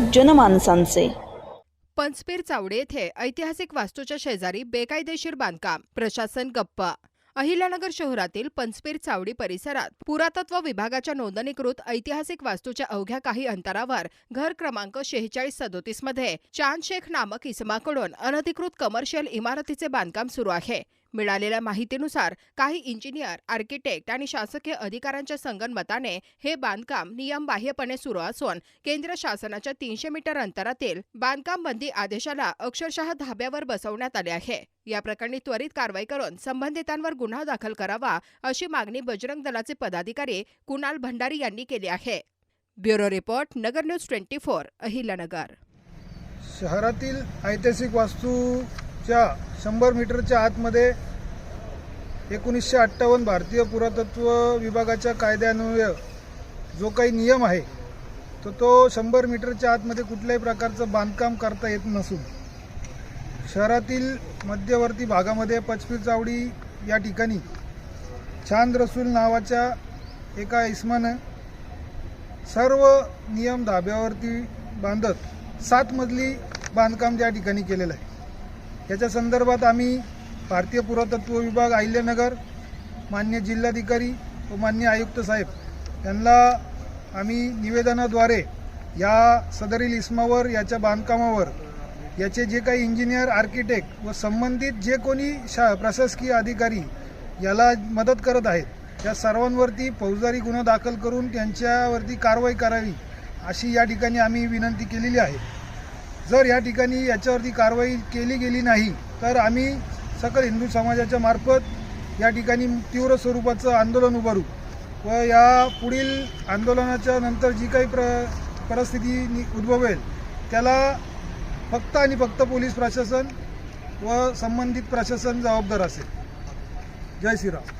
जनमानसांचे. पंचपीर चावडे येथे ऐतिहासिक वास्तूच्या शेजारी बेकायदेशीर बांधकाम प्रशासन गप्प. अहिल्यानगर शहरातील पंचपीर चावडी परिसरात पुरातत्व विभागाच्या नोंदणीकृत ऐतिहासिक वास्तूच्या अवघ्या काही अंतरावर घर क्रमांक शेहेचाळीस सदोतीसमध्ये चांद शेख नामक इसमाकडून अनधिकृत कमर्शियल इमारतीचे बांधकाम सुरू आहे. मिळालेल्या माहितीनुसार काही इंजिनियर आर्किटेक्ट आणि शासकीय अधिकाऱ्यांच्या संगनमताने हे बांधकाम नियमबाह्यपणे सुरू असून केंद्र शासनाच्या तीनशे मीटर अंतरातील बांधकाम बंदी आदेशाला अक्षरशः धाब्यावर बसवण्यात आले आहे. या प्रकरणी त्वरित कारवाई करून संबंधितांवर गुन्हा दाखल करावा अशी मागणी बजरंग दलाचे पदाधिकारी कुणाल भंडारी यांनी केली आहे. Bureau report Nagar news twenty four Ahilyanagar शहरातील ऐतिहासिक वास्तू च्या शंभर मीटरच्या आतमध्ये एकोणीसशे अठ्ठावन्न भारतीय पुरातत्व विभागाच्या कायद्यान्वये जो काही नियम आहे तर तो शंभर मीटरच्या आतमध्ये कुठल्याही प्रकारचं बांधकाम करता येत नसून शहरातील मध्यवर्ती भागामध्ये पचपीर चावडी या ठिकाणी छान रसूल नावाच्या एका इस्मानं सर्व नियम धाब्यावरती बांधत सात मजली बांधकाम त्या ठिकाणी केलेलं आहे. याच्या संदर्भात आम्ही भारतीय पुरातत्व विभाग अहिल्यानगर मान्य जिल्हाधिकारी व मान्य आयुक्त साहेब यांना आम्ही निवेदनाद्वारे या सदरील इस्मावर याच्या बांधकामावर याचे जे काही इंजिनियर आर्किटेक्ट व संबंधित जे कोणी शा प्रशासकीय अधिकारी याला मदत करत आहेत या सर्वांवरती फौजदारी गुन्हा दाखल करून त्यांच्यावरती कारवाई करावी अशी या ठिकाणी आम्ही विनंती केलेली आहे. जर या ठिकाणी याच्यावरती कारवाई केली गेली नाही तर आम्ही सकल हिंदू समाजाच्या मार्फत या ठिकाणी तीव्र स्वरूपाचं आंदोलन उभारू व या पुढील आंदोलनाच्या नंतर जी काही प्र परिस्थिती नि- उद्भवेल त्याला फक्त आणि फक्त पोलीस प्रशासन व संबंधित प्रशासन जबाबदार असेल. जय श्रीराम.